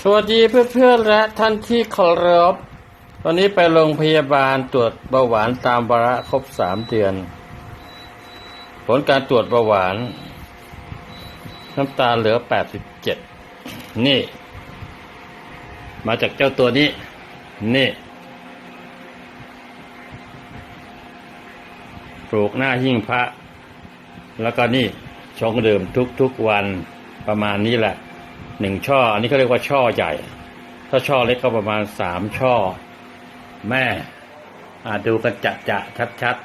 สวัสดีเพื่อนๆและท่านที่เคารพวันนี้ไปโรงพยาบาลตรวจเบาหวานตามวาระครบสามเดือน ผลการตรวจเบาหวาน น้ำตาเหลือแปดสิบเจ็ดนี่ มาจากเจ้าตัวนี้ นี่ปลูกหน้าหิ้งพระ แล้วก็นี่ชงดื่มทุกๆวันประมาณนี้แหละ หนึ่งช่อ อันนี้เขาเรียกว่าช่อใหญ่ ถ้าช่อเล็กก็ประมาณสามช่อ แม่อาดูกันจะจะชัดชัด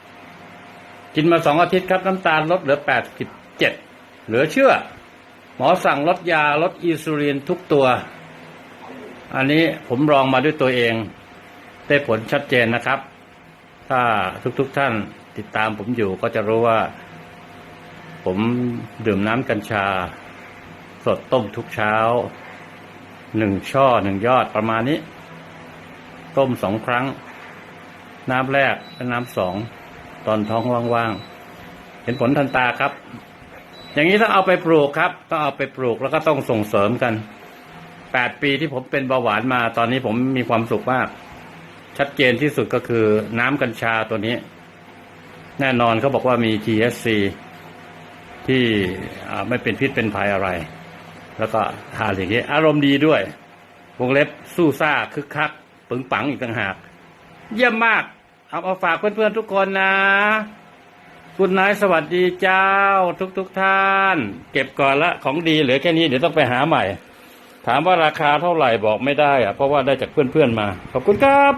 ๆกินมาสองอาทิตย์ครับน้ำตาลลดเหลือแปดสิบเจ็ดเหลือเชื่อ หมอสั่งลดยาลดอินซูลินทุกตัว อันนี้ผมลองมาด้วยตัวเอง ได้ผลชัดเจนนะครับ ถ้าทุกๆทท่านติดตามผมอยู่ก็จะรู้ว่า ผมดื่มน้ำกัญชา สดต้มทุกเช้าหนึ่งช่อหนึ่งยอดประมาณนี้ ต้มสองครั้ง น้ำแรกและน้ำสองตอนท้องว่างๆ เห็นผลทันตาครับ อย่างนี้ต้องเอาไปปลูกครับต้องเอาไปปลูกแล้วก็ต้องส่งเสริมกันแปดปีที่ผมเป็นเบาหวานมา ตอนนี้ผมมีความสุขมาก ชัดเจนที่สุดก็คือน้ำกัญชาตัวนี้ แน่นอนเขาบอกว่ามี THC ที่ไม่เป็นพิษเป็นภัยอะไร แล้วก็ทานอย่างนี้อารมณ์ดีด้วย วงเล็บสู้ซ่าคึกคักปึงปังอีกต่างหาก เยี่ยมมาก เอาเอาฝากเพื่อนๆทุกคนนะ คุณนายสวัสดีเจ้า ทุกๆทท่าน เก็บก่อนละของดีเหลือแค่นี้เดี๋ยวต้องไปหาใหม่ ถามว่าราคาเท่าไหร่บอกไม่ได้อะเพราะว่าได้จากเพื่อนๆมา ขอบคุณครับ